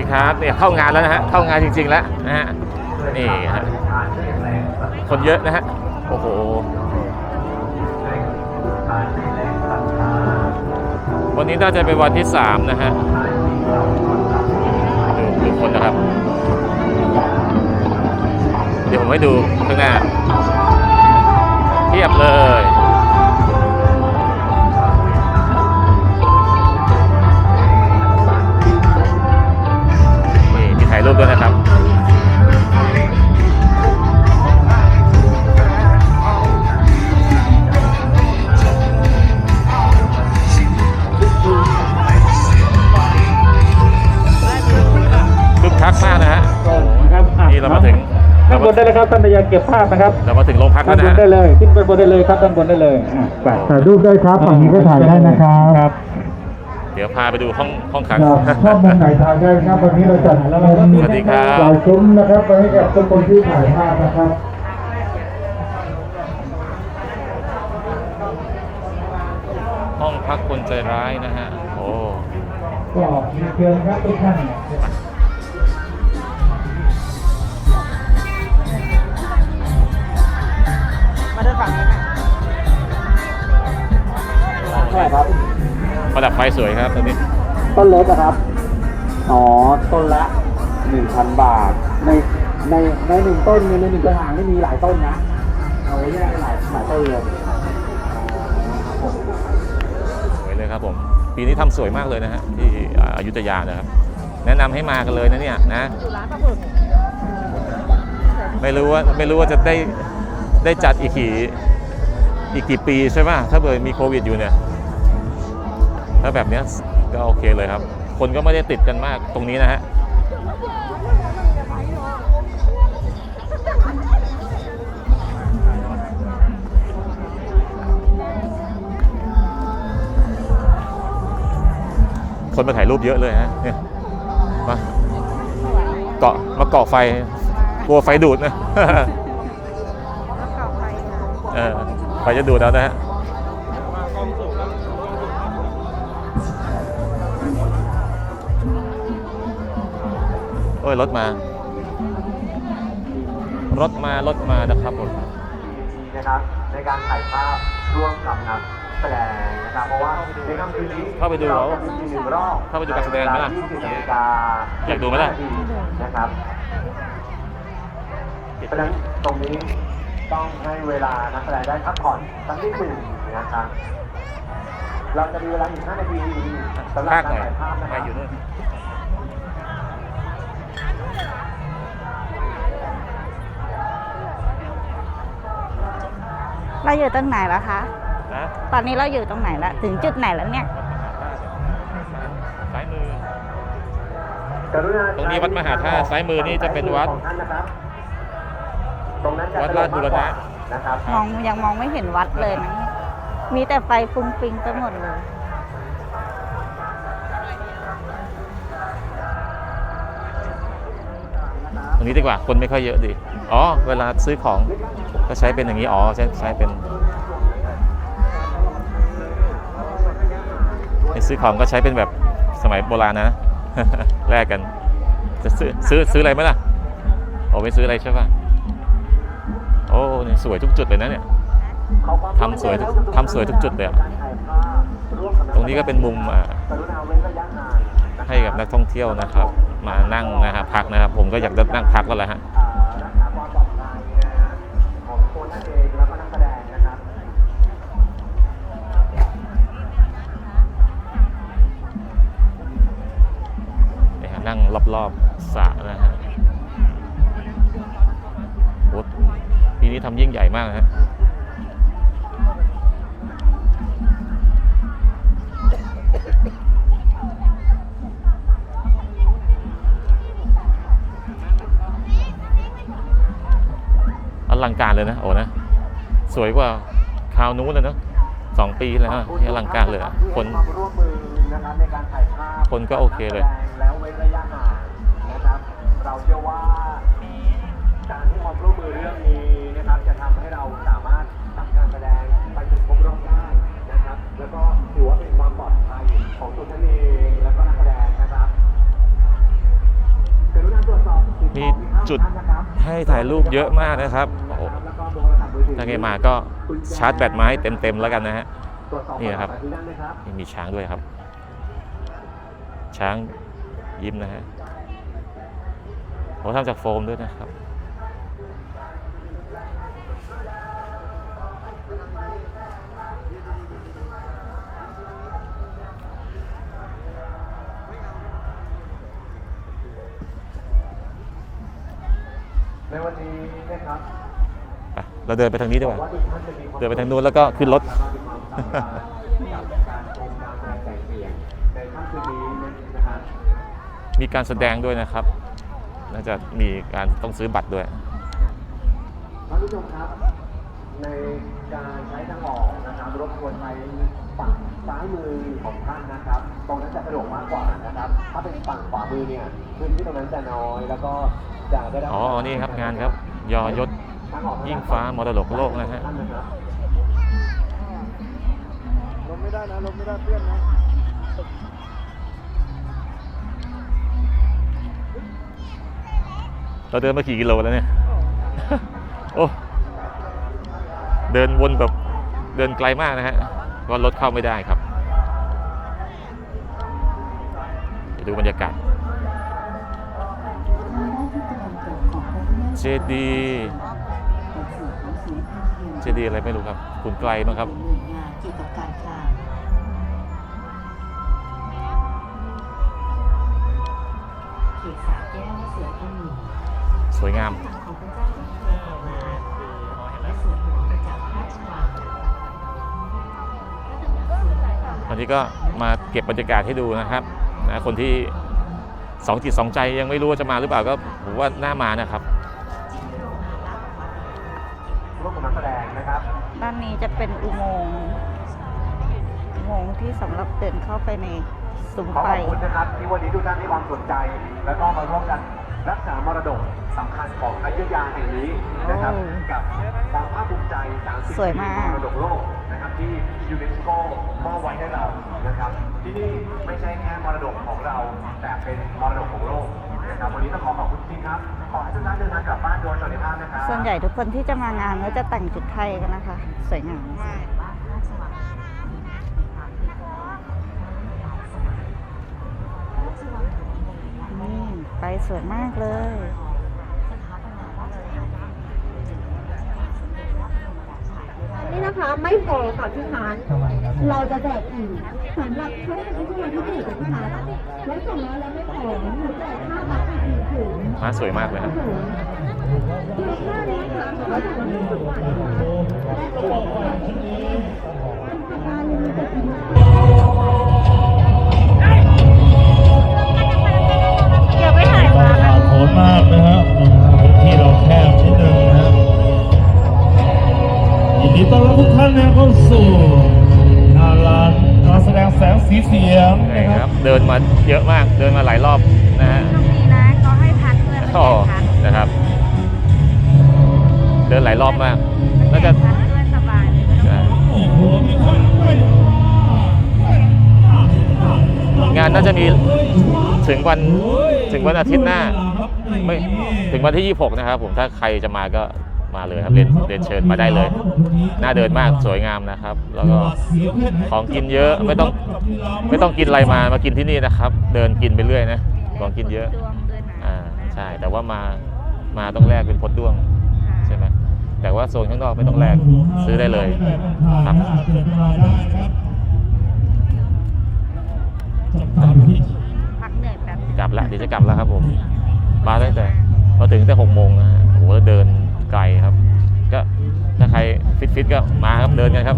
ีครับเข้างานแล้วนะฮะเข้างานจริง ๆ แล้วนะฮะนี่ฮะคนเยอะนะฮะโอ้โหวันนี้น่าจะเป็นวันที่สามนะฮะดูดูคนนะครับ เดี๋ยวผมให้ดูข้างหน้าเทียบเลย นบนได้เลยครับท่านนายกเก็บภาพนะครับเรามาถึงโรงพักแล้ด้าวนบนะนฮะได้เลยขึ้นไปบนได้เลยครับด้านบนได้เลยอะไปถ่ายรูปได้ครับฝั่งนี้ก็ถ่ายได้นะครับครับเดี๋ยวพาไปดูห้องห้องขังครับชอบมุมไหนถ่ายได้ครับวันนี้เราจัดมุมสวัสดีครับ หลายซุ้มนะครับไปให้กับทุกคนที่ถ่ายภาพนะครับ ห้องพักคนใจร้ายนะฮะโอ้ ก็มีเชิญครับทุกท่าน ใช่ครับ ประดับไฟสวยครับตอนนี้ ต้นเล็กนะครับ อ๋อ ต้นละหนึ่งพันบาท ในในในหนึ่งต้นในหนึ่งกระถางนี่มีหลายต้นนะ เอาไว้แยกหลายหลายต้นเลยสวยเลยครับผม ปีนี้ทำสวยมากเลยนะฮะที่อ่าอยุธยานะครับ แนะนำให้มากันเลยนะเนี่ยนะ อยู่ร้านปลาหมึกไม่รู้ว่าไม่รู้ว่าจะได้ได้จัดอีกกี่อีกกี่ปีใช่ไหมถ้าเกิดมีโควิดอยู่เนี่ย ถ้าแบบเนี้ยก็โอเคเลยครับ คนก็ไม่ได้ติดกันมากตรงนี้นะฮะคนมาถ่ายรูปเยอะเลยฮะเนี่ยมาเกาะมาเกาะไฟกลัวไฟดูดนะแล้วเก่าไปค่ะเออไฟจะดูดแล้วนะฮะ โอ้ยรถมา รถมารถมานะครับผมนะครับในการถ่ายภาพร่วมกับนักแสดงนะครับเพราะว่าในค่ำคืนนี้เข้าไปดูเหรอจะมีอีกหนึ่งรอบเข้าไปดูการแสดงไหมล่ะ20นาฬิกาอยากดูไหมล่ะนะครับเพราะฉะนั้นตรงนี้ต้องให้เวลานักแสดงได้พักผ่อนสักนิดหนึ่งนะครับเราจะมีเวลาอีก5นาทีสำหรับภาคการหน่อยถ่ายภาพนะคมารับ เราอยู่ตรงไหนแล้วคะ นะตอนนี้เราอยู่ตรงไหนแล้ว ถึงจุดไหนแล้วเนี่ยซ้ายมือกรุณาตรงนี้วัดมหาธาตุซ้ายมือนี่จะเป็นวัดของท่านนะครับตรงนั้นจะวัดราชบูรณะ นะครับ มองยังมองไม่เห็นวัดเลยนะ มีแต่ไฟฟุ้งฟิงไปหมดเลย ตรงนี้ดีกว่า คนไม่ค่อยเยอะดี อ๋อ เวลาซื้อของก็ใช้เป็นอย่างนี้ อ๋อ ใช้ใช้เป็นซื้อของก็ใช้เป็นแบบสมัยโบราณนะแลกกัน จะซื้อซื้อซื้ออะไรไหมล่ะโอ้ไม่ซื้ออะไรใช่ป่ะโอ้เนี่ยสวยทุกจุดเลยนะเนี่ยทำสวยทำสวยทุกจุดเลยอะตรงนี้ก็เป็นมุมให้กับนักท่องเที่ยวนะครับ มานั่งนะฮะพักนะครับ ผมก็อยากจะนั่งพักก็แล้วฮะอ่ารัก นี่ฮะนั่งรอบๆสระนะฮะโอ้ปีนี้ทำยิ่งใหญ่มากนะฮะอลังการเลยนะ โอ้นะ สวยกว่าคราวนู้นเลยเนอะสองปีแล้วอะนี่อลังการเลยอะคนความร่วมมือนะครับในการถ่ายภาพคนก็โอเคเลย เว้นระยะห่างนะครับเราเชื่อว่าการที่ความร่วมมือเรื่องนี้นะครับ จะทำให้เราสามารถทำการแสดงไปถึงครบรอบได้นะครับ แล้วก็ถือว่าเป็นความปลอดภัยของตัวท่านเองแล้วก็นักแสดงนะครับจุดให้ถ่ายรูปเยอะมากนะครับโอ้โหแล้วก็โทรศัพท์มือถือถ้าใครมาก็ชาร์จแบตมาให้เต็มๆแล้วกันนะฮะ ตรวจสอบนี่นะครับ ที่นั่นนะครับ นี่มีช้างด้วยครับ ช้างยิ้มนะฮะ โอ้ทำจากโฟมด้วยนะครับ ในวันนี้นะครับไปเราเดินไปทางนี้ดีกว่า ว่าทุกท่านจะมีความเดินไปทางนู้นแล้วก็ขึ้นรถ ในค่ำคืนนี้นะครับ มีการแสดงด้วยนะครับ น่าจะมีการต้องซื้อบัตรด้วยท่านผู้ชมครับ ในการใช้ทางออกนะครับรบกวนใช้ฝั่งซ้ายมือของท่านนะครับ ตรงนั้นจะสะดวกมากกว่านะครับ ถ้าเป็นฝั่งขวามือเนี่ยพื้นที่ตรงนั้นจะน้อย แล้วก็จะได้รับอ๋อนี่ครับงานครับ ยอยศทางออกยิ่งฟ้ามรดกโลกนะฮะท่านนะครับลงไม่ได้นะลงไม่ได้เพื่อนนะ เราเดินมากี่กิโลแล้วเนี่ย โอ้ เดินวนแบบเดินไกลมากนะฮะก็รถเข้าไม่ได้ครับเดี๋ยวดูบรรยากาศ เจดี เจดีอะไรไม่รู้ครับ คุณไกลมั้งครับ สวยงามฝั่งของพระเจ้าที่เทมาและส่วนหลวงจากพระราชวังวันนี้ก็มาเก็บบรรยากาศให้ดูนะครับนะคนที่สองจิตสองใจยังไม่รู้ว่าจะมาหรือเปล่าก็ผมว่าน่ามานะครับร่วมกับนักแสดงนะครับด้านนี้จะเป็นอุโมงค์อุโมงค์ที่สำหรับเดินเข้าไปในซุ้มขอไฟ ขอบคุณนะครับที่วันนี้ทุกท่านให้ความสนใจ แล้วก็มาร่วมกันรักษามรดก สำคัญของอยุธยาแห่งนี้นะครับโอ้กับความภาคภูมิใจ30สวยมากปีมรดกโลกนะครับที่ยูเนสโกมอบไว้ให้เรานะครับ ที่นี่ไม่ใช่แค่มรดกของเรา แต่เป็นมรดกของโลกนะครับวันนี้ต้องขอขอบคุณจริงครับขอให้ทุกท่านเดินทางกลับบ้านโดยสวัสดิภาพนะครับส่วนใหญ่ทุกคนที่จะมางานก็จะแต่งชุดไทยกันนะคะ สวยงามนี่ไฟสวยมากเลย นี่นะคะไม่พอค่ะพี่ทานเราจะแจกอีกสำหรับช่วงอายุทยาที่สี่กับพี่ทานแล้วส่งแล้วแล้วไม่พอหนูแจกห้าบาทอีกถุงม้าสวยมากเลยครับดูค่านี้ค่ะหนูว่าถึงวันที่สิบวันและแจกานนะครับเข้าสู่งานร้านการแสดงแสงสีเสียงนี่นะคครัรับบเดินมาเยอะมากเดินมาหลายรอบนะฮะตรงนี้นะเขาให้พักด้วยมันอ๋อแจกพักนะครับ เดินหลายรอบมากมัน่านแจจะกพักด้วยสบายเลยใช่งานน่าจะมีถึงวันถึงวันอาทิตย์หน้าไม่ถึงวันที่ 26 นะครับผมถ้าใครจะมาก็ มาเลยครับเรียนเรียนเชิญมาได้เลย น่าเดินมากสวยงามนะครับ แล้วก็ของกินเยอะไม่ต้องไม่ต้องกินอะไรมามากินที่นี่นะครับ เดินกินไปเรื่อยนะของกินเยอะดวงด้วยนะอ่าใช่แต่ว่ามามาต้องแลกเป็นพดด้วงใช่ไหมแต่ว่าโซนข้างนอกไม่ต้องแลกซื้อได้เลยครับพักเหนื่อยแป๊บกลับละเดี๋ยวจะกลับแล้วครับผม มาตั้งแต่มาถึงแต่หกโมงนะฮะโอ้โหเดิน ไกลครับ ก็ถ้าใครฟิตๆก็มาครับเดินกันครับ